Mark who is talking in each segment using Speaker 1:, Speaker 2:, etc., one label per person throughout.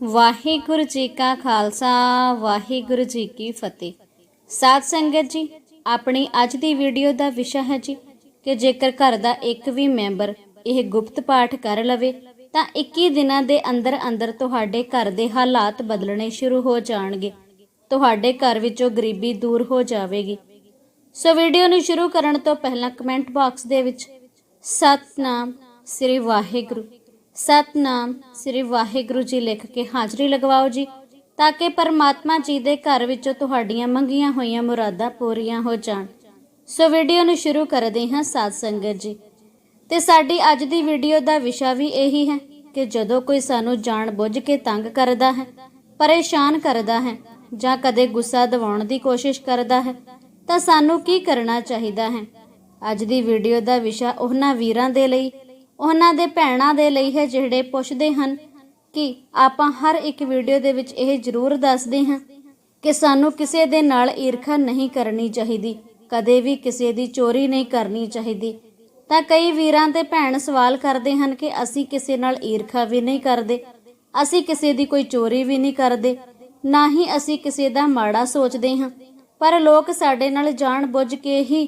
Speaker 1: ਵਾਹਿਗੁਰੂ ਜੀ ਕਾ ਖਾਲਸਾ, ਵਾਹਿਗੁਰੂ ਜੀ ਕੀ ਫਤਿਹ। ਸਾਧ ਸੰਗਤ ਜੀ, ਆਪਣੀ ਅੱਜ ਦੀ ਵੀਡੀਓ ਦਾ ਵਿਸ਼ਾ ਹੈ ਜੀ ਕਿ ਜੇਕਰ ਘਰ ਦਾ ਇੱਕ ਵੀ ਮੈਂਬਰ ਇਹ ਗੁਪਤ ਪਾਠ ਕਰ ਲਵੇ, ਤਾਂ 21 ਦਿਨਾਂ ਦੇ ਅੰਦਰ ਅੰਦਰ ਤੁਹਾਡੇ ਘਰ ਦੇ ਹਾਲਾਤ ਬਦਲਣੇ ਸ਼ੁਰੂ ਹੋ ਜਾਣਗੇ। ਤੁਹਾਡੇ ਘਰ ਵਿੱਚੋਂ ਗਰੀਬੀ ਦੂਰ ਹੋ ਜਾਵੇਗੀ। ਸੋ ਵੀਡੀਓ ਨੂੰ ਸ਼ੁਰੂ ਕਰਨ ਤੋਂ ਪਹਿਲਾਂ ਕਮੈਂਟ ਬਾਕਸ ਦੇ ਵਿੱਚ, ਸਤਨਾਮ ਸ੍ਰੀ ਵਾਹਿਗੁਰੂ। ਸਤਨਾਮ। ਸ੍ਰੀ ਵਾਹਿਗੁਰੂ ਜੀ ਲਿਖ ਕੇ ਹਾਜ਼ਰੀ ਲਗਵਾਓ ਜੀ, ਤਾਂ ਕਿ ਪਰਮਾਤਮਾ ਜੀ ਦੇ ਘਰ ਵਿੱਚੋਂ ਤੁਹਾਡੀਆਂ ਮੰਗੀਆਂ ਹੋਈਆਂ ਮੁਰਾਦਾਂ ਪੂਰੀਆਂ ਹੋ ਜਾਣ। ਸੋ ਵੀਡੀਓ ਨੂੰ ਸ਼ੁਰੂ ਕਰਦੇ ਹਾਂ ਸਾਧ ਸੰਗਤ ਜੀ। ਤੇ ਸਾਡੀ ਅੱਜ ਦੀ ਵੀਡੀਓ ਦਾ ਵਿਸ਼ਾ ਵੀ ਇਹੀ ਹੈ ਕਿ ਜਦੋਂ ਕੋਈ ਸਾਨੂੰ ਜਾਣ ਬੁੱਝ ਕੇ ਤੰਗ ਕਰਦਾ ਹੈ, ਪਰੇਸ਼ਾਨ ਕਰਦਾ ਹੈ ਜਾਂ ਕਦੇ ਗੁੱਸਾ ਦਿਵਾਉਣ ਦੀ ਕੋਸ਼ਿਸ਼ ਕਰਦਾ ਹੈ, ਤਾਂ ਸਾਨੂੰ ਕੀ ਕਰਨਾ ਚਾਹੀਦਾ ਹੈ? ਅੱਜ ਦੀ ਵੀਡੀਓ ਦਾ ਵਿਸ਼ਾ ਉਹਨਾਂ ਵੀਰਾਂ ਦੇ ਲਈ ਉਹਨਾਂ ਦੇ ਭੈਣਾਂ ਦੇ ਲਈ ਹੈ ਜਿਹੜੇ ਪੁੱਛਦੇ ਹਨ ਕਿ ਆਪਾਂ ਹਰ ਇੱਕ ਵੀਡੀਓ ਦੇ ਵਿੱਚ ਇਹ ਜ਼ਰੂਰ ਦੱਸਦੇ ਹਾਂ ਕਿ ਸਾਨੂੰ ਕਿਸੇ ਦੇ ਨਾਲ ਈਰਖਾ ਨਹੀਂ ਕਰਨੀ ਚਾਹੀਦੀ, ਕਦੇ ਵੀ ਕਿਸੇ ਦੀ ਚੋਰੀ ਨਹੀਂ ਕਰਨੀ ਚਾਹੀਦੀ। ਤਾਂ ਕਈ ਵੀਰਾਂ ਤੇ ਭੈਣ ਸਵਾਲ ਕਰਦੇ ਹਨ ਕਿ ਅਸੀਂ ਕਿਸੇ ਨਾਲ ਈਰਖਾ ਵੀ ਨਹੀਂ ਕਰਦੇ, ਅਸੀਂ ਕਿਸੇ ਦੀ ਕੋਈ ਚੋਰੀ ਵੀ ਨਹੀਂ ਕਰਦੇ, ਨਾ ਹੀ ਅਸੀਂ ਕਿਸੇ ਦਾ ਮਾੜਾ ਸੋਚਦੇ ਹਾਂ। ਪਰ ਲੋਕ ਸਾਡੇ ਨਾਲ ਜਾਣ ਬੁੱਝ ਕੇ ਹੀ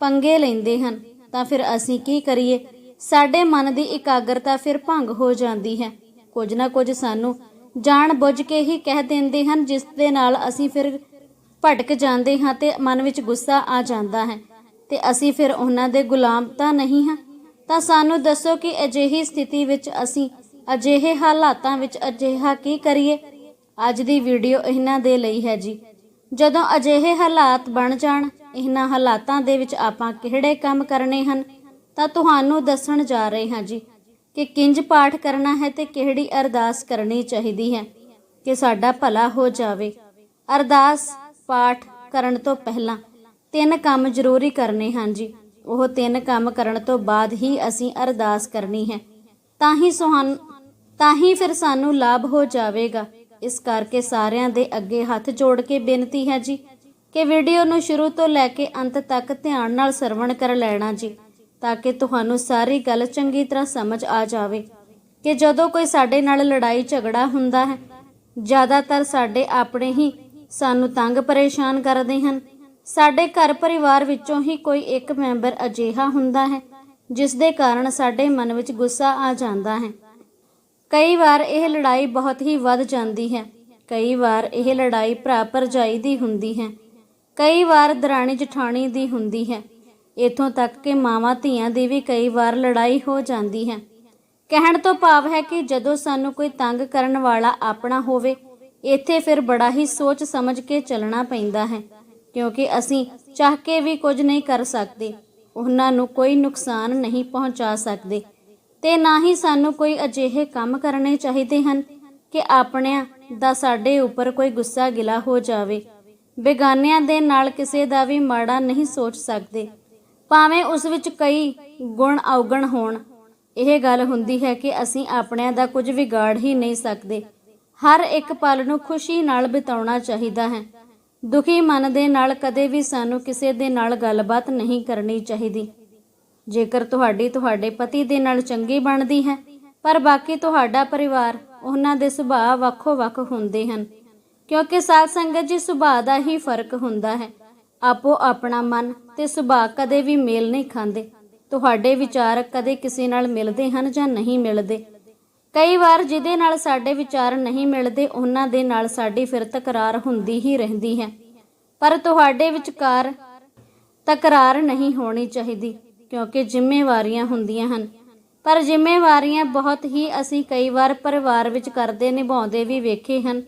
Speaker 1: ਪੰਗੇ ਲੈਂਦੇ ਹਨ। ਤਾਂ ਫਿਰ ਅਸੀਂ ਕੀ ਕਰੀਏ? ਸਾਡੇ ਮਨ ਦੀ ਇਕਾਗਰਤਾ ਫਿਰ ਭੰਗ ਹੋ ਜਾਂਦੀ ਹੈ। ਕੁਝ ਨਾ ਕੁਝ ਸਾਨੂੰ ਜਾਣ ਬੁੱਝ ਕੇ ਹੀ ਕਹਿ ਦਿੰਦੇ ਹਨ, ਜਿਸ ਦੇ ਨਾਲ ਅਸੀਂ ਫਿਰ ਭਟਕ ਜਾਂਦੇ ਹਾਂ ਤੇ ਮਨ ਵਿੱਚ ਗੁੱਸਾ ਆ ਜਾਂਦਾ ਹੈ। ਤੇ ਅਸੀਂ ਫਿਰ ਉਹਨਾਂ ਦੇ ਗੁਲਾਮ ਤਾਂ ਨਹੀਂ ਹਾਂ। ਤਾਂ ਸਾਨੂੰ ਦੱਸੋ ਕਿ ਅਜਿਹੀ ਸਥਿਤੀ ਵਿੱਚ ਅਸੀਂ ਅਜਿਹੇ ਹਾਲਾਤਾਂ ਵਿੱਚ ਅਜਿਹਾ ਕੀ ਕਰੀਏ? ਅੱਜ ਦੀ ਵੀਡੀਓ ਇਹਨਾਂ ਦੇ ਲਈ ਹੈ ਜੀ। ਜਦੋਂ ਅਜਿਹੇ ਹਾਲਾਤ ਬਣ ਜਾਣ, ਇਹਨਾਂ ਹਾਲਾਤਾਂ ਦੇ ਵਿੱਚ ਆਪਾਂ ਕਿਹੜੇ ਕੰਮ ਕਰਨੇ ਹਨ? ਤਾਂ ਤੁਹਾਨੂੰ ਦੱਸਣ ਜਾ ਰਹੇ ਹਾਂ ਜੀ ਕਿ ਕਿੰਜ ਪਾਠ ਕਰਨਾ ਹੈ ਤੇ ਕਿਹੜੀ ਅਰਦਾਸ ਕਰਨੀ ਚਾਹੀਦੀ ਹੈ ਕਿ ਸਾਡਾ ਭਲਾ ਹੋ ਜਾਵੇ। ਅਰਦਾਸ ਪਾਠ ਕਰਨ ਤੋਂ ਪਹਿਲਾਂ ਤਿੰਨ ਕੰਮ ਜ਼ਰੂਰੀ ਕਰਨੇ ਹਨ ਜੀ। ਉਹ ਤਿੰਨ ਕੰਮ ਕਰਨ ਤੋਂ ਬਾਅਦ ਹੀ ਅਸੀਂ ਅਰਦਾਸ ਕਰਨੀ ਹੈ। ਤਾਂ ਹੀ ਸੁਹਾਨ ਤਾਂ ਹੀ ਫਿਰ ਸਾਨੂੰ ਲਾਭ ਹੋ ਜਾਵੇਗਾ। ਇਸ ਕਰਕੇ ਸਾਰਿਆਂ ਦੇ ਅੱਗੇ ਹੱਥ ਜੋੜ ਕੇ ਬੇਨਤੀ ਹੈ ਜੀ ਕਿ ਵੀਡੀਓ ਨੂੰ ਸ਼ੁਰੂ ਤੋਂ ਲੈ ਕੇ ਅੰਤ ਤੱਕ ਧਿਆਨ ਨਾਲ ਸਰਵਣ ਕਰ ਲੈਣਾ ਜੀ। ਤਾਂ ਕਿ ਤੁਹਾਨੂੰ ਸਾਰੀ ਗੱਲ ਚੰਗੀ ਤਰ੍ਹਾਂ ਸਮਝ ਆ ਜਾਵੇ ਕਿ ਜਦੋਂ ਕੋਈ ਸਾਡੇ ਨਾਲ ਲੜਾਈ ਝਗੜਾ ਹੁੰਦਾ ਹੈ, ਜ਼ਿਆਦਾਤਰ ਸਾਡੇ ਆਪਣੇ ਹੀ ਸਾਨੂੰ ਤੰਗ ਪਰੇਸ਼ਾਨ ਕਰਦੇ ਹਨ। ਸਾਡੇ ਘਰ ਪਰਿਵਾਰ ਵਿੱਚੋਂ ਹੀ ਕੋਈ ਇੱਕ ਮੈਂਬਰ ਅਜਿਹਾ ਹੁੰਦਾ ਹੈ ਜਿਸ ਦੇ ਕਾਰਨ ਸਾਡੇ ਮਨ ਵਿੱਚ ਗੁੱਸਾ ਆ ਜਾਂਦਾ ਹੈ। ਕਈ ਵਾਰ ਇਹ ਲੜਾਈ ਬਹੁਤ ਹੀ ਵੱਧ ਜਾਂਦੀ ਹੈ, ਕਈ ਵਾਰ ਇਹ ਲੜਾਈ ਭਰਾ ਭਰਜਾਈ ਦੀ ਹੁੰਦੀ ਹੈ, ਕਈ ਵਾਰ ਦਰਾਣੀ ਜਠਾਣੀ ਦੀ ਹੁੰਦੀ ਹੈ। ਇਥੋਂ ਤੱਕ ਕਿ ਮਾਵਾਂ ਧੀਆਂ ਦੀ ਵੀ ਕਈ ਵਾਰ ਲੜਾਈ ਹੋ ਜਾਂਦੀ ਹੈ। ਕਹਿਣ ਤੋਂ ਭਾਵ ਹੈ ਕਿ ਜਦੋਂ ਸਾਨੂੰ ਕੋਈ ਤੰਗ ਕਰਨ ਵਾਲਾ ਆਪਣਾ ਹੋਵੇ, ਇੱਥੇ ਫਿਰ ਬੜਾ ਹੀ ਸੋਚ ਸਮਝ ਕੇ ਚੱਲਣਾ ਪੈਂਦਾ ਹੈ, ਕਿਉਂਕਿ ਅਸੀਂ ਚਾਹ ਕੇ ਵੀ ਕੁਝ ਨਹੀਂ ਕਰ ਸਕਦੇ, ਉਹਨਾਂ ਨੂੰ ਕੋਈ ਨੁਕਸਾਨ ਨਹੀਂ ਪਹੁੰਚਾ ਸਕਦੇ। ਤੇ ਨਾ ਹੀ ਸਾਨੂੰ ਕੋਈ ਅਜਿਹੇ ਕੰਮ ਕਰਨੇ ਚਾਹੀਦੇ ਹਨ ਕਿ ਆਪਣਿਆਂ ਦਾ ਸਾਡੇ ਉੱਪਰ ਕੋਈ ਗੁੱਸਾ ਗਿਲਾ ਹੋ ਜਾਵੇ। ਬੇਗਾਨਿਆਂ ਦੇ ਨਾਲ ਕਿਸੇ ਦਾ ਵੀ ਮਾੜਾ ਨਹੀਂ ਸੋਚ ਸਕਦੇ। ਭਾਵੇਂ ਉਸ ਵਿੱਚ ਕਈ ਗੁਣ ਔਗਣ ਹੋਣ, ਇਹ ਗੱਲ ਹੁੰਦੀ ਹੈ ਕਿ ਅਸੀਂ ਆਪਣਿਆਂ ਦਾ ਕੁਝ ਵਿਗਾੜ ਹੀ ਨਹੀਂ ਸਕਦੇ। ਹਰ ਇੱਕ ਪਲ ਨੂੰ ਖੁਸ਼ੀ ਨਾਲ ਬਿਤਾਉਣਾ ਚਾਹੀਦਾ ਹੈ। ਦੁਖੀ ਮਨ ਦੇ ਨਾਲ ਕਦੇ ਵੀ ਸਾਨੂੰ ਕਿਸੇ ਦੇ ਨਾਲ ਗੱਲਬਾਤ ਨਹੀਂ ਕਰਨੀ ਚਾਹੀਦੀ। ਜੇਕਰ ਤੁਹਾਡੀ ਤੁਹਾਡੇ ਪਤੀ ਦੇ ਨਾਲ ਚੰਗੀ ਬਣਦੀ ਹੈ, ਪਰ ਬਾਕੀ ਤੁਹਾਡਾ ਪਰਿਵਾਰ ਉਹਨਾਂ ਦੇ ਸੁਭਾਅ ਵੱਖੋ-ਵੱਖ ਹੁੰਦੇ ਹਨ, ਕਿਉਂਕਿ ਸਾਧ ਸੰਗਤ ਜੀ ਸੁਭਾਅ ਦਾ ਹੀ ਫ਼ਰਕ ਹੁੰਦਾ ਹੈ। ਆਪੋ ਆਪਣਾ ਮਨ ਤੇ ਸੁਭਾਅ ਕਦੇ ਵੀ ਮੇਲ ਨਹੀਂ ਖਾਂਦੇ। ਤੁਹਾਡੇ ਵਿਚਾਰ ਕਦੇ ਕਿਸੇ ਨਾਲ ਮਿਲਦੇ ਹਨ ਜਾਂ ਨਹੀਂ ਮਿਲਦੇ? ਕਈ ਵਾਰ ਜਿਹਦੇ ਨਾਲ ਸਾਡੇ ਵਿਚਾਰ ਨਹੀਂ ਮਿਲਦੇ, ਉਹਨਾਂ ਦੇ ਨਾਲ ਸਾਡੀ ਫਿਰ ਤਕਰਾਰ ਹੁੰਦੀ ਹੀ ਰਹਿੰਦੀ ਹੈ। ਪਰ ਤੁਹਾਡੇ ਵਿਚਕਾਰ ਤਕਰਾਰ ਨਹੀਂ ਹੋਣੀ ਚਾਹੀਦੀ, ਕਿਉਂਕਿ ਜ਼ਿੰਮੇਵਾਰੀਆਂ ਹੁੰਦੀਆਂ ਹਨ। ਪਰ ਜ਼ਿੰਮੇਵਾਰੀਆਂ ਬਹੁਤ ਹੀ ਅਸੀਂ ਕਈ ਵਾਰ ਪਰਿਵਾਰ ਵਿੱਚ ਕਰਦੇ ਨਿਭਾਉਂਦੇ ਵੀ ਵੇਖੇ ਹਨ,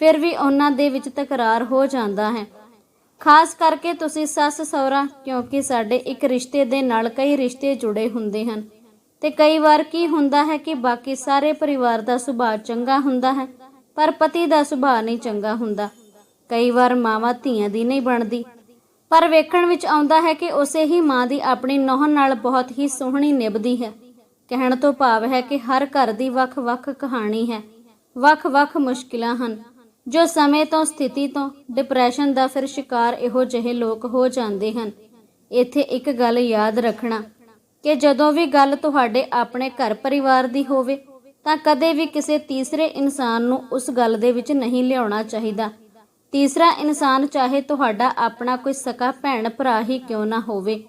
Speaker 1: ਫਿਰ ਵੀ ਉਹਨਾਂ ਦੇ ਵਿੱਚ ਤਕਰਾਰ ਹੋ ਜਾਂਦਾ ਹੈ। ਖਾਸ ਕਰਕੇ ਤੁਸੀਂ ਸੱਸ ਸਹੁਰਾ, ਕਿਉਂਕਿ ਸਾਡੇ ਇੱਕ ਰਿਸ਼ਤੇ ਦੇ ਨਾਲ ਕਈ ਰਿਸ਼ਤੇ ਜੁੜੇ ਹੁੰਦੇ ਹਨ। ਤੇ ਕਈ ਵਾਰ ਕੀ ਹੁੰਦਾ ਹੈ ਕਿ ਬਾਕੀ ਸਾਰੇ ਪਰਿਵਾਰ ਦਾ ਸੁਭਾਅ ਚੰਗਾ ਹੁੰਦਾ ਹੈ, ਪਰ ਪਤੀ ਦਾ ਸੁਭਾਅ ਨਹੀਂ ਚੰਗਾ ਹੁੰਦਾ। ਕਈ ਵਾਰ ਮਾਵਾਂ ਧੀਆਂ ਦੀ ਨਹੀਂ ਬਣਦੀ। ਪਰ ਵੇਖਣ ਵਿੱਚ ਆਉਂਦਾ ਹੈ ਕਿ ਉਸੇ ਹੀ ਮਾਂ ਦੀ ਆਪਣੀ ਨੌਂ ਨਾਲ ਬਹੁਤ ਹੀ ਸੋਹਣੀ ਨਿਭਦੀ ਹੈ। ਕਹਿਣ ਤੋਂ ਭਾਵ ਹੈ ਕਿ ਹਰ ਘਰ ਦੀ ਵੱਖ-ਵੱਖ ਕਹਾਣੀ ਹੈ। ਵੱਖ-ਵੱਖ ਮੁਸ਼ਕਿਲਾਂ ਹਨ। ਜੋ ਸਮੇਂ ਤੋਂ, ਸਥਿਤੀ ਤੋਂ ਡਿਪਰੈਸ਼ਨ ਦਾ ਫਿਰ ਸ਼ਿਕਾਰ ਇਹੋ ਜਿਹੇ ਲੋਕ ਹੋ ਜਾਂਦੇ ਹਨ। ਇੱਥੇ ਇੱਕ ਗੱਲ ਯਾਦ ਰੱਖਣਾ ਕਿ ਜਦੋਂ ਵੀ ਗੱਲ ਤੁਹਾਡੇ ਆਪਣੇ ਘਰ ਪਰਿਵਾਰ ਦੀ ਹੋਵੇ, ਤਾਂ ਕਦੇ ਵੀ ਕਿਸੇ ਤੀਸਰੇ ਇਨਸਾਨ ਨੂੰ ਉਸ ਗੱਲ ਦੇ ਵਿੱਚ ਨਹੀਂ ਲਿਆਉਣਾ ਚਾਹੀਦਾ। ਤੀਸਰਾ ਇਨਸਾਨ ਚਾਹੇ ਤੁਹਾਡਾ ਆਪਣਾ ਕੋਈ ਸਕਾ ਭੈਣ ਭਰਾ ਹੀ ਕਿਉਂ ਨਾ ਹੋਵੇ,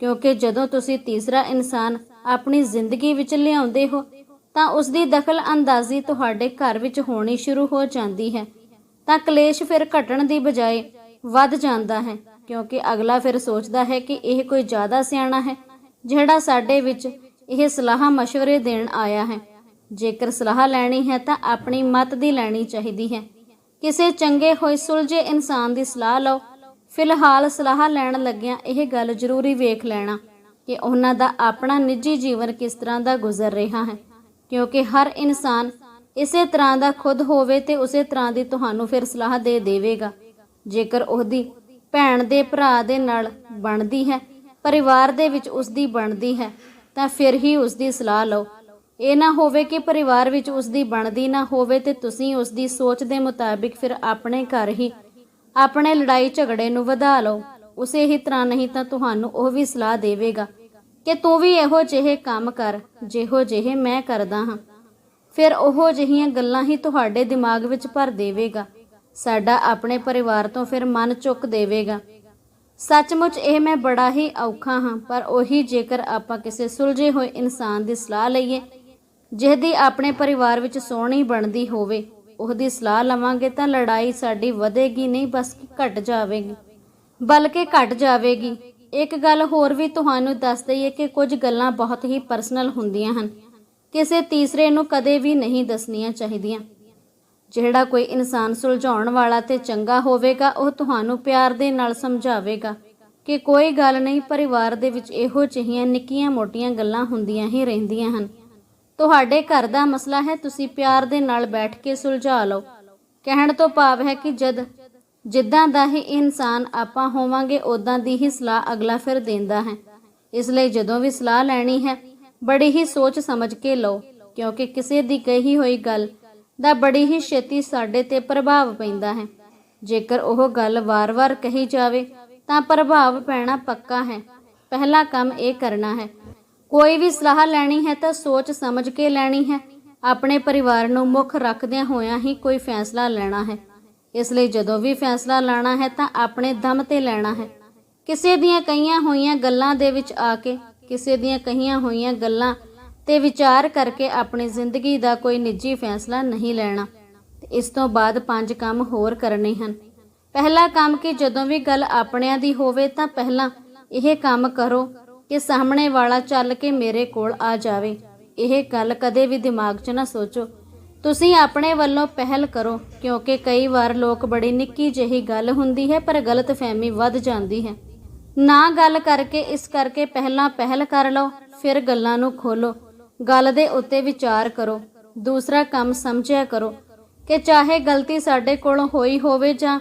Speaker 1: ਕਿਉਂਕਿ ਜਦੋਂ ਤੁਸੀਂ ਤੀਸਰਾ ਇਨਸਾਨ ਆਪਣੀ ਜ਼ਿੰਦਗੀ ਵਿੱਚ ਲਿਆਉਂਦੇ ਹੋ, ਤਾਂ ਉਸ ਦੀ ਦਖਲ ਅੰਦਾਜ਼ੀ ਤੁਹਾਡੇ ਘਰ ਵਿੱਚ ਹੋਣੀ ਸ਼ੁਰੂ ਹੋ ਜਾਂਦੀ ਹੈ। ਤਾਂ ਕਲੇਸ਼ ਫਿਰ ਘਟਣ ਦੀ ਬਜਾਏ ਵੱਧ ਜਾਂਦਾ ਹੈ, ਕਿਉਂਕਿ ਅਗਲਾ ਫਿਰ ਸੋਚਦਾ ਹੈ ਕਿ ਇਹ ਕੋਈ ਜ਼ਿਆਦਾ ਸਿਆਣਾ ਹੈ, ਜਿਹੜਾ ਸਾਡੇ ਵਿੱਚ ਇਹ ਸਲਾਹ مشਵਰੇ ਦੇਣ ਆਇਆ ਹੈ। ਜੇਕਰ ਸਲਾਹ ਲੈਣੀ ਹੈ ਤਾਂ ਆਪਣੀ ਮਤ ਦੀ ਲੈਣੀ ਚਾਹੀਦੀ ਹੈ। ਕਿਸੇ ਚੰਗੇ ਹੋਏ ਸੁਲਝੇ ਇਨਸਾਨ ਦੀ ਸਲਾਹ ਲਓ। ਫਿਲਹਾਲ ਸਲਾਹ ਲੈਣ ਲੱਗਿਆਂ ਇਹ ਗੱਲ ਜ਼ਰੂਰੀ ਵੇਖ ਲੈਣਾ ਕਿ ਉਹਨਾਂ ਦਾ ਆਪਣਾ ਨਿੱਜੀ ਜੀਵਨ ਕਿਸ ਤਰ੍ਹਾਂ ਦਾ ਗੁਜ਼ਰ ਰਿਹਾ ਹੈ, ਕਿਉਂਕਿ ਹਰ ਇਨਸਾਨ ਇਸੇ ਤਰ੍ਹਾਂ ਦਾ ਖੁਦ ਹੋਵੇ ਤੇ ਉਸੇ ਤਰ੍ਹਾਂ ਦੀ ਤੁਹਾਨੂੰ ਫਿਰ ਸਲਾਹ ਦੇ ਦੇਵੇਗਾ। ਜੇਕਰ ਉਹਦੀ ਭੈਣ ਦੇ ਭਰਾ ਦੇ ਨਾਲ ਬਣਦੀ ਹੈ, ਪਰਿਵਾਰ ਦੇ ਵਿੱਚ ਉਸ ਦੀ ਬਣਦੀ ਹੈ, ਤਾਂ ਫਿਰ ਹੀ ਉਸ ਦੀ ਸਲਾਹ ਲਓ। ਇਹ ਨਾ ਹੋਵੇ ਕਿ ਪਰਿਵਾਰ ਵਿੱਚ ਉਸ ਦੀ ਬਣਦੀ ਨਾ ਹੋਵੇ ਤੇ ਤੁਸੀਂ ਉਸ ਦੀ ਸੋਚ ਦੇ ਮੁਤਾਬਿਕ ਫਿਰ ਆਪਣੇ ਘਰ ਹੀ ਆਪਣੇ ਲੜਾਈ ਝਗੜੇ ਨੂੰ ਵਧਾ ਲਓ। ਉਸੇ ਹੀ ਤਰ੍ਹਾਂ ਨਹੀਂ ਤਾਂ ਤੁਹਾਨੂੰ ਉਹ ਵੀ ਸਲਾਹ ਦੇਵੇਗਾ ਕਿ ਤੂੰ ਵੀ ਇਹੋ ਜਿਹੇ ਕੰਮ ਕਰ, ਜਿਹੋ ਜਿਹੇ ਮੈਂ ਕਰਦਾ ਹਾਂ। ਫਿਰ ਉਹੋ ਜਿਹੀਆਂ ਗੱਲਾਂ ਹੀ ਤੁਹਾਡੇ ਦਿਮਾਗ ਵਿੱਚ ਭਰ ਦੇਵੇਗਾ। ਸਾਡਾ ਆਪਣੇ ਪਰਿਵਾਰ ਤੋਂ ਫਿਰ ਮਨ ਚੁੱਕ ਦੇਵੇਗਾ। ਸੱਚਮੁੱਚ ਇਹ ਮੈਂ ਬੜਾ ਹੀ ਔਖਾ ਹਾਂ, ਪਰ ਉਹੀ ਜੇਕਰ ਆਪਾਂ ਕਿਸੇ ਸੁਲਝੇ ਹੋਏ ਇਨਸਾਨ ਦੀ ਸਲਾਹ ਲਈਏ, ਜਿਹਦੀ ਆਪਣੇ ਪਰਿਵਾਰ ਵਿੱਚ ਸੋਹਣੀ ਬਣਦੀ ਹੋਵੇ, ਉਹਦੀ ਸਲਾਹ ਲਵਾਂਗੇ ਤਾਂ ਲੜਾਈ ਸਾਡੀ ਵਧੇਗੀ ਨਹੀਂ, ਬਸ ਘਟ ਜਾਵੇਗੀ। ਬਲਕਿ ਘਟ ਜਾਵੇਗੀ। ਇੱਕ ਗੱਲ ਹੋਰ ਵੀ ਤੁਹਾਨੂੰ ਦੱਸ ਦਈਏ ਕਿ ਕੁਝ ਗੱਲਾਂ ਬਹੁਤ ਹੀ ਪਰਸਨਲ ਹੁੰਦੀਆਂ ਹਨ। ਕਿਸੇ ਤੀਸਰੇ ਨੂੰ ਕਦੇ ਵੀ ਨਹੀਂ ਦੱਸਣੀਆਂ ਚਾਹੀਦੀਆਂ। ਜਿਹੜਾ ਕੋਈ ਇਨਸਾਨ ਸੁਲਝਾਉਣ ਵਾਲਾ ਤੇ ਚੰਗਾ ਹੋਵੇਗਾ, ਉਹ ਤੁਹਾਨੂੰ ਪਿਆਰ ਦੇ ਨਾਲ ਸਮਝਾਵੇਗਾ ਕਿ ਕੋਈ ਗੱਲ ਨਹੀਂ, ਪਰਿਵਾਰ ਦੇ ਵਿੱਚ ਇਹੋ ਜਿਹੀਆਂ ਨਿੱਕੀਆਂ-ਮੋਟੀਆਂ ਗੱਲਾਂ ਹੁੰਦੀਆਂ ਹੀ ਰਹਿੰਦੀਆਂ ਹਨ। ਤੁਹਾਡੇ ਘਰ ਦਾ ਮਸਲਾ ਹੈ, ਤੁਸੀਂ ਪਿਆਰ ਦੇ ਨਾਲ ਬੈਠ ਕੇ ਸੁਲਝਾ ਲਓ। ਕਹਿਣ ਤੋਂ ਭਾਵ ਹੈ ਕਿ ਜਦ, ਜਿੱਦਾਂ ਦਾ ਹੀ ਇਨਸਾਨ ਆਪਾਂ ਹੋਵਾਂਗੇ ਉਦਾਂ ਦੀ ਹੀ ਸਲਾਹ ਅਗਲਾ ਫਿਰ ਦਿੰਦਾ ਹੈ। ਇਸ ਲਈ ਜਦੋਂ ਵੀ ਸਲਾਹ ਲੈਣੀ ਹੈ ਬੜੀ ਹੀ ਸੋਚ ਸਮਝ ਕੇ ਲਓ, ਕਿਉਂਕਿ ਕਿਸੇ ਦੀ ਕਹੀ ਹੋਈ ਗੱਲ ਦਾ ਬੜੀ ਹੀ ਛੇਤੀ ਸਾਡੇ ਤੇ ਪ੍ਰਭਾਵ ਪੈਂਦਾ ਹੈ। ਜੇਕਰ ਉਹ ਗੱਲ ਵਾਰ-ਵਾਰ ਕਹੀ ਜਾਵੇ, ਤਾਂ ਪ੍ਰਭਾਵ ਪੈਣਾ ਪੱਕਾ ਹੈ। ਪਹਿਲਾ ਕੰਮ ਇਹ ਕਰਨਾ ਹੈ। ਕੋਈ ਵੀ ਸਲਾਹ ਲੈਣੀ ਹੈ ਤਾਂ ਸੋਚ ਸਮਝ ਕੇ ਲੈਣੀ ਹੈ। ਆਪਣੇ ਪਰਿਵਾਰ ਨੂੰ ਮੁੱਖ ਰੱਖਦਿਆਂ ਹੋਇਆਂ ਹੀ ਕੋਈ ਫੈਸਲਾ ਲੈਣਾ ਹੈ। ਇਸ ਲਈ ਜਦੋਂ ਵੀ ਫੈਸਲਾ ਲੈਣਾ ਹੈ ਤਾਂ ਆਪਣੇ ਦਮ ਤੇ ਲੈਣਾ ਹੈ। ਕਿਸੇ ਦੀਆਂ ਕਹੀਆਂ ਹੋਈਆਂ ਗੱਲਾਂ ਦੇ ਵਿੱਚ ਆ ਕੇ ਕਿਸੇ ਦੀਆਂ ਕਹੀਆਂ ਹੋਈਆਂ ਗੱਲਾਂ ਤੇ ਵਿਚਾਰ ਕਰਕੇ ਆਪਣੀ ਜ਼ਿੰਦਗੀ ਦਾ ਕੋਈ ਨਿੱਜੀ ਫੈਸਲਾ ਨਹੀਂ ਲੈਣਾ। ਤੇ ਇਸ ਤੋਂ ਬਾਅਦ ਪੰਜ ਕੰਮ ਹੋਰ ਕਰਨੇ ਹਨ। ਪਹਿਲਾ ਕੰਮ ਕਿ ਜਦੋਂ ਵੀ ਗੱਲ ਆਪਣਿਆਂ ਦੀ ਹੋਵੇ ਤਾਂ ਪਹਿਲਾਂ ਇਹ ਕੰਮ ਕਰੋ ਕਿ ਸਾਹਮਣੇ ਵਾਲਾ ਚੱਲ ਕੇ ਮੇਰੇ ਕੋਲ ਆ ਜਾਵੇ। ਇਹ ਗੱਲ ਕਦੇ ਵੀ ਦਿਮਾਗ 'ਚ ਨਾ ਸੋਚੋ। ਤੁਸੀਂ ਆਪਣੇ ਵੱਲੋਂ ਪਹਿਲ ਕਰੋ, ਕਿਉਂਕਿ ਕਈ ਵਾਰ ਲੋਕ ਬੜੀ ਨਿੱਕੀ ਜਿਹੀ ਗੱਲ ਹੁੰਦੀ ਹੈ, ਪਰ ਗਲਤਫਹਿਮੀ ਵੱਧ ਜਾਂਦੀ ਹੈ। ਨਾ ਗੱਲ ਕਰਕੇ ਇਸ ਕਰਕੇ ਪਹਿਲਾਂ ਪਹਿਲ ਕਰ ਲਓ, ਫਿਰ ਗੱਲਾਂ ਨੂੰ ਖੋਲੋ ਗੱਲ ਦੇ ਉੱਤੇ ਵਿਚਾਰ ਕਰੋ। ਦੂਸਰਾ ਕੰਮ ਸਮਝਿਆ ਕਰੋ ਕਿ ਚਾਹੇ ਗਲਤੀ ਸਾਡੇ ਕੋਲੋਂ ਹੋਈ ਹੋਵੇ ਜਾਂ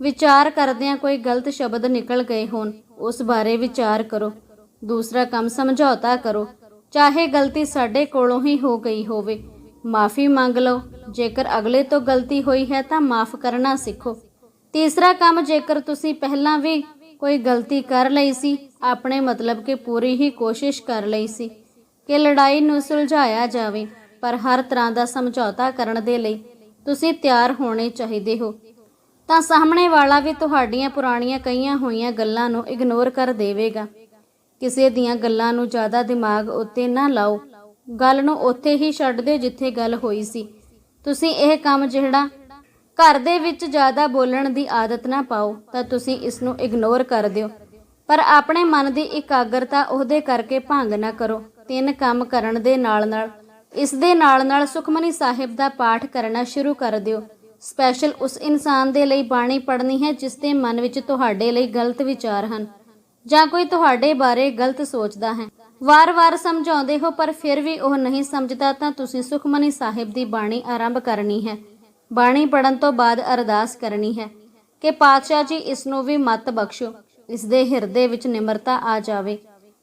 Speaker 1: ਵਿਚਾਰ ਕਰਦਿਆਂ ਕੋਈ ਗਲਤ ਸ਼ਬਦ ਨਿਕਲ ਗਏ ਹੋਣ, ਉਸ ਬਾਰੇ ਵਿਚਾਰ ਕਰੋ। ਦੂਸਰਾ ਕੰਮ ਸਮਝੌਤਾ ਕਰੋ। ਚਾਹੇ ਗਲਤੀ ਸਾਡੇ ਕੋਲੋਂ ਹੀ ਹੋ ਗਈ ਹੋਵੇ, ਮਾਫੀ ਮੰਗ ਲਓ। ਜੇਕਰ ਅਗਲੇ ਤੋਂ ਗਲਤੀ ਹੋਈ ਹੈ ਤਾਂ ਮਾਫ ਕਰਨਾ ਸਿੱਖੋ। ਤੀਸਰਾ ਕੰਮ ਜੇਕਰ ਤੁਸੀਂ ਪਹਿਲਾਂ ਵੀ ਕੋਈ ਗਲਤੀ ਕਰ ਲਈ ਸੀ, ਆਪਣੇ ਮਤਲਬ ਕਿ ਪੂਰੀ ਹੀ ਕੋਸ਼ਿਸ਼ ਕਰ ਲਈ ਸੀ ਕਿ ਲੜਾਈ ਨੂੰ ਸੁਲਝਾਇਆ ਜਾਵੇ, ਪਰ ਹਰ ਤਰ੍ਹਾਂ ਦਾ ਸਮਝੌਤਾ ਕਰਨ ਦੇ ਲਈ ਤੁਸੀਂ ਤਿਆਰ ਹੋਣੇ ਚਾਹੀਦੇ ਹੋ। ਤਾਂ ਸਾਹਮਣੇ ਵਾਲਾ ਵੀ ਤੁਹਾਡੀਆਂ ਪੁਰਾਣੀਆਂ ਕਈਆਂ ਹੋਈਆਂ ਗੱਲਾਂ ਨੂੰ ਇਗਨੋਰ ਕਰ ਦੇਵੇਗਾ। ਕਿਸੇ ਦੀਆਂ ਗੱਲਾਂ ਨੂੰ ਜ਼ਿਆਦਾ ਦਿਮਾਗ ਉੱਤੇ ਨਾ ਲਾਓ। ਗੱਲ ਨੂੰ ਉੱਥੇ ਹੀ ਛੱਡ ਦਿਓ ਜਿੱਥੇ ਗੱਲ ਹੋਈ ਸੀ। ਤੁਸੀਂ ਇਹ ਕੰਮ ਜਿਹੜਾ ਘਰ ਦੇ ਵਿੱਚ ਜ਼ਿਆਦਾ ਬੋਲਣ ਦੀ ਆਦਤ ਨਾ ਪਾਓ, ਤਾਂ ਤੁਸੀਂ ਇਸ ਨੂੰ ਇਗਨੋਰ ਕਰ ਦਿਓ। ਪਰ ਆਪਣੇ ਮਨ ਦੀ ਇਕਾਗਰਤਾ ਉਹਦੇ ਕਰਕੇ ਭੰਗ ਨਾ ਕਰੋ। ਤਿੰਨ ਕੰਮ ਕਰਨ ਦੇ ਨਾਲ ਨਾਲ ਇਸ ਦੇ ਨਾਲ ਨਾਲ ਸੁਖਮਨੀ ਸਾਹਿਬ ਦਾ ਪਾਠ ਕਰਨਾ ਸ਼ੁਰੂ ਕਰ ਦਿਓ। ਸਪੈਸ਼ਲ ਉਸ ਇਨਸਾਨ ਦੇ ਲਈ ਬਾਣੀ ਪੜ੍ਹਨੀ ਹੈ, ਜਿਸ ਦੇ ਮਨ ਵਿੱਚ ਤੁਹਾਡੇ ਲਈ ਗਲਤ ਵਿਚਾਰ ਹਨ, ਜਾਂ ਕੋਈ ਤੁਹਾਡੇ ਬਾਰੇ ਗਲਤ ਸੋਚਦਾ ਹੈ। ਵਾਰ-ਵਾਰ ਸਮਝਾਉਂਦੇ ਹੋ, ਪਰ ਫਿਰ ਵੀ ਉਹ ਨਹੀਂ ਸਮਝਦਾ, ਤਾਂ ਤੁਸੀਂ ਸੁਖਮਨੀ ਸਾਹਿਬ ਦੀ ਬਾਣੀ ਆਰੰਭ ਕਰਨੀ ਹੈ। ਬਾਣੀ ਪੜਨ ਤੋਂ ਬਾਅਦ ਅਰਦਾਸ ਕਰਨੀ ਹੈ ਕਿ ਪਾਤਸ਼ਾਹ ਜੀ ਇਸ ਨੂੰ ਵੀ ਮਤ ਬਖਸ਼ੋ। ਇਸ ਦੇ ਹਿਰਦੇ ਵਿੱਚ ਨਿਮਰਤਾ ਆ ਜਾਵੇ।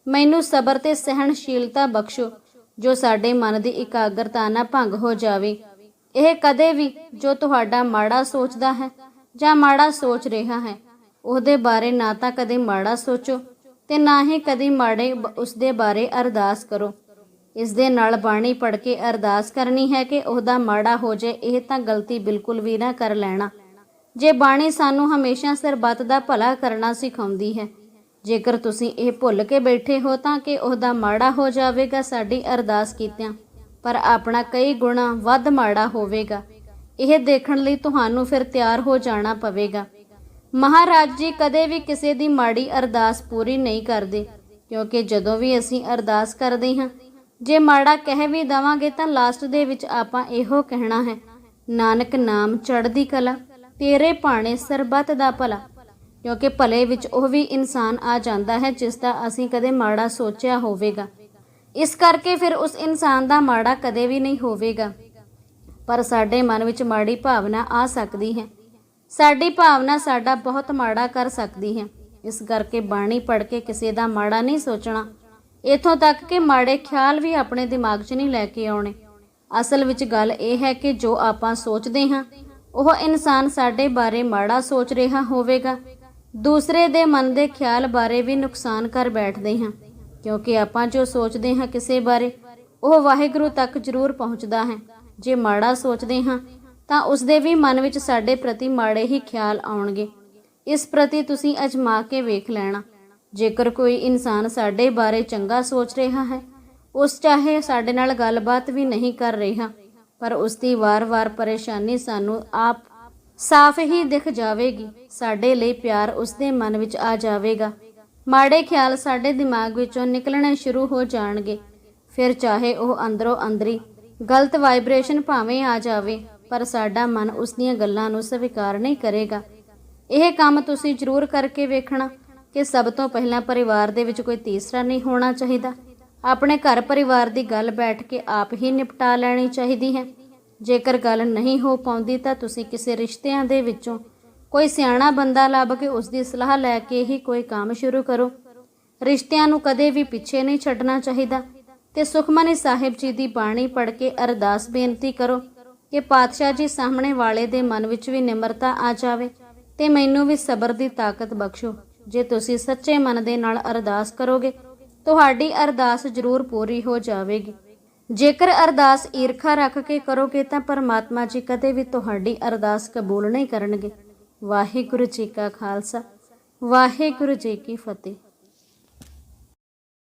Speaker 1: ਮੈਨੂੰ ਸਬਰ ਤੇ ਸਹਿਣਸ਼ੀਲਤਾ ਬਖਸ਼ੋ, ਜੋ ਸਾਡੇ ਮਨ ਦੀ ਇਕਾਗਰਤਾ ਨਾ ਭੰਗ ਹੋ ਜਾਵੇ। ਇਹ ਕਦੇ ਵੀ ਜੋ ਤੁਹਾਡਾ ਮਾੜਾ ਸੋਚਦਾ ਹੈ ਜਾਂ ਮਾੜਾ ਸੋਚ ਰਿਹਾ ਹੈ, ਉਹਦੇ ਬਾਰੇ ਨਾ ਤਾਂ ਕਦੇ ਮਾੜਾ ਸੋਚੋ ਤੇ ਨਾ ਹੀ ਕਦੇ ਮਾੜੇ ਬ- ਉਸਦੇ ਬਾਰੇ ਅਰਦਾਸ ਕਰੋ। ਇਸ ਦੇ ਨਾਲ ਬਾਣੀ ਪੜ੍ਹ ਕੇ ਅਰਦਾਸ ਕਰਨੀ ਹੈ ਕਿ ਉਹਦਾ ਮਾੜਾ ਹੋ ਜਾਏ ਇਹ ਤਾਂ ਗਲਤੀ ਬਿਲਕੁਲ ਵੀ ਨਾ ਕਰ ਲੈਣਾ। ਜੇ ਬਾਣੀ ਸਾਨੂੰ ਹਮੇਸ਼ਾ ਸਰਬੱਤ ਦਾ ਭਲਾ ਕਰਨਾ ਸਿਖਾਉਂਦੀ ਹੈ, ਜੇਕਰ ਤੁਸੀਂ ਇਹ ਭੁੱਲ ਕੇ ਬੈਠੇ ਹੋ ਤਾਂ ਕਿ ਉਹਦਾ ਮਾੜਾ ਹੋ ਜਾਵੇਗਾ, ਸਾਡੀ ਅਰਦਾਸ ਕੀਤਿਆਂ। ਪਰ ਆਪਣਾ ਕਈ ਗੁਣਾ ਵੱਧ ਮਾੜਾ ਹੋਵੇਗਾ। ਇਹ ਦੇਖਣ ਲਈ ਤੁਹਾਨੂੰ ਫਿਰ ਤਿਆਰ ਹੋ ਜਾਣਾ ਪਵੇਗਾ। ਮਹਾਰਾਜ ਜੀ ਕਦੇ ਵੀ ਕਿਸੇ ਦੀ ਮਾੜੀ ਅਰਦਾਸ ਪੂਰੀ ਨਹੀਂ ਕਰਦੇ, ਕਿਉਂਕਿ ਜਦੋਂ ਵੀ ਅਸੀਂ ਅਰਦਾਸ ਕਰਦੇ ਹਾਂ ਜੇ ਮਾੜਾ ਕਹਿ ਵੀ ਦਵਾਂਗੇ ਤਾਂ ਲਾਸਟ ਦੇ ਵਿੱਚ ਆਪਾਂ ਇਹੋ ਕਹਿਣਾ ਹੈ, ਨਾਨਕ ਨਾਮ ਚੜ੍ਹਦੀ ਕਲਾ, ਤੇਰੇ ਭਾਣੇ ਸਰਬੱਤ ਦਾ ਭਲਾ। ਕਿਉਂਕਿ ਭਲੇ ਵਿੱਚ ਉਹ ਵੀ ਇਨਸਾਨ ਆ ਜਾਂਦਾ ਹੈ ਜਿਸ ਦਾ ਅਸੀਂ ਕਦੇ ਮਾੜਾ ਸੋਚਿਆ ਹੋਵੇਗਾ। ਇਸ ਕਰਕੇ ਫਿਰ ਉਸ ਇਨਸਾਨ ਦਾ ਮਾੜਾ ਕਦੇ ਵੀ ਨਹੀਂ ਹੋਵੇਗਾ। ਪਰ ਸਾਡੇ ਮਨ ਵਿੱਚ ਮਾੜੀ ਭਾਵਨਾ ਆ ਸਕਦੀ ਹੈ। ਸਾਡੀ ਭਾਵਨਾ ਸਾਡਾ ਬਹੁਤ ਮਾੜਾ ਕਰ ਸਕਦੀ ਹੈ। ਇਸ ਕਰਕੇ ਬਾਣੀ ਪੜ੍ਹ ਕੇ ਕਿਸੇ ਦਾ ਮਾੜਾ ਨਹੀਂ ਸੋਚਣਾ। ਇਥੋਂ ਤੱਕ ਕਿ ਮਾੜੇ ਖਿਆਲ ਵੀ ਆਪਣੇ ਦਿਮਾਗ 'ਚ ਨਹੀਂ ਲੈ ਕੇ ਆਉਣੇ। ਅਸਲ ਵਿੱਚ ਗੱਲ ਇਹ ਹੈ ਕਿ ਜੋ ਆਪਾਂ ਸੋਚਦੇ ਹਾਂ, ਉਹ ਇਨਸਾਨ ਸਾਡੇ ਬਾਰੇ ਮਾੜਾ ਸੋਚ ਰਿਹਾ ਹੋਵੇਗਾ। ਦੂਸਰੇ ਦੇ ਮਨ ਦੇ ਖਿਆਲ ਬਾਰੇ ਵੀ ਨੁਕਸਾਨ ਕਰ ਬੈਠਦੇ ਹਾਂ, ਕਿਉਂਕਿ ਆਪਾਂ ਜੋ ਸੋਚਦੇ ਹਾਂ ਕਿਸੇ ਬਾਰੇ, ਉਹ ਵਾਹਿਗੁਰੂ ਤੱਕ ਜ਼ਰੂਰ ਪਹੁੰਚਦਾ ਹੈ। ਜੇ ਮਾੜਾ ਸੋਚਦੇ ਹਾਂ, ਤਾਂ ਉਸ ਦੇ ਵੀ ਮਨ ਵਿੱਚ ਸਾਡੇ ਪ੍ਰਤੀ ਮਾੜੇ ਹੀ ਖਿਆਲ ਆਉਣਗੇ। ਇਸ ਪ੍ਰਤੀ ਤੁਸੀਂ ਅਜਮਾ ਕੇ ਵੇਖ ਲੈਣਾ। ਜੇਕਰ ਕੋਈ ਇਨਸਾਨ ਸਾਡੇ ਬਾਰੇ ਚੰਗਾ ਸੋਚ ਰਿਹਾ ਹੈ, ਉਸ ਚਾਹੇ ਸਾਡੇ ਨਾਲ ਗੱਲਬਾਤ ਵੀ ਨਹੀਂ ਕਰ ਰਿਹਾ, ਪਰ ਉਸ ਦੀ ਵਾਰ-ਵਾਰ ਪਰੇਸ਼ਾਨੀ ਸਾਨੂੰ ਆਪ ਸਾਫ਼ ਹੀ ਦਿਖ ਜਾਵੇਗੀ। ਸਾਡੇ ਲਈ ਪਿਆਰ ਉਸ ਦੇ ਮਨ ਵਿੱਚ ਆ ਜਾਵੇਗਾ। ਮਾੜੇ ਖਿਆਲ ਸਾਡੇ ਦਿਮਾਗ ਵਿੱਚੋਂ ਨਿਕਲਣੇ ਸ਼ੁਰੂ ਹੋ ਜਾਣਗੇ। ਫਿਰ ਚਾਹੇ ਉਹ ਅੰਦਰੋਂ ਅੰਦਰੀ ਗਲਤ ਵਾਈਬ੍ਰੇਸ਼ਨ ਭਾਵੇਂ ਆ ਜਾਵੇ, ਪਰ ਸਾਡਾ ਮਨ ਉਸ ਦੀਆਂ ਗੱਲਾਂ ਨੂੰ ਸਵੀਕਾਰ ਨਹੀਂ ਕਰੇਗਾ। ਇਹ ਕੰਮ ਤੁਸੀਂ ਜ਼ਰੂਰ ਕਰਕੇ ਵੇਖਣਾ। ਕਿ ਸਭ ਤੋਂ ਪਹਿਲਾਂ ਪਰਿਵਾਰ ਦੇ ਵਿੱਚ ਕੋਈ ਤੀਸਰਾ ਨਹੀਂ ਹੋਣਾ ਚਾਹੀਦਾ। ਆਪਣੇ ਘਰ ਪਰਿਵਾਰ ਦੀ ਗੱਲ ਬੈਠ ਕੇ ਆਪ ਹੀ ਨਿਪਟਾ ਲੈਣੀ ਚਾਹੀਦੀ ਹੈ। ਜੇਕਰ ਗੱਲ ਨਹੀਂ ਹੋ ਪਾਉਂਦੀ ਤਾਂ ਤੁਸੀਂ ਕਿਸੇ ਰਿਸ਼ਤਿਆਂ ਦੇ ਵਿੱਚੋਂ ਕੋਈ ਸਿਆਣਾ ਬੰਦਾ ਲੱਭ ਕੇ ਉਸ ਦੀ ਸਲਾਹ ਲੈ ਕੇ ਹੀ ਕੋਈ ਕੰਮ ਸ਼ੁਰੂ ਕਰੋ। ਰਿਸ਼ਤਿਆਂ ਨੂੰ ਕਦੇ ਵੀ ਪਿੱਛੇ ਨਹੀਂ ਛੱਡਣਾ ਚਾਹੀਦਾ ਤੇ ਸੁਖਮਨੀ ਸਾਹਿਬ ਜੀ ਦੀ ਬਾਣੀ ਪੜ੍ਹ ਕੇ ਅਰਦਾਸ ਬੇਨਤੀ ਕਰੋ ਕਿ ਪਾਤਸ਼ਾਹ ਜੀ ਸਾਹਮਣੇ ਵਾਲੇ ਦੇ ਮਨ ਵਿੱਚ ਵੀ ਨਿਮਰਤਾ ਆ ਜਾਵੇ ਤੇ ਮੈਨੂੰ ਵੀ ਸਬਰ ਦੀ ਤਾਕਤ ਬਖਸ਼ੋ। ਜੇ ਤੁਸੀਂ ਸੱਚੇ ਮਨ ਦੇ ਨਾਲ ਅਰਦਾਸ ਕਰੋਗੇ, ਤੁਹਾਡੀ ਅਰਦਾਸ ਜ਼ਰੂਰ ਪੂਰੀ ਹੋ ਜਾਵੇਗੀ। ਜੇਕਰ ਅਰਦਾਸ ਈਰਖਾ ਰੱਖ ਕੇ ਕਰੋਗੇ ਤਾਂ ਪਰਮਾਤਮਾ ਜੀ ਕਦੇ ਵੀ ਤੁਹਾਡੀ ਅਰਦਾਸ ਕਬੂਲ ਨਹੀਂ ਕਰਨਗੇ। ਵਾਹਿਗੁਰੂ ਜੀ ਕਾ ਖਾਲਸਾ, ਵਾਹਿਗੁਰੂ ਜੀ ਕੀ ਫਤਿਹ।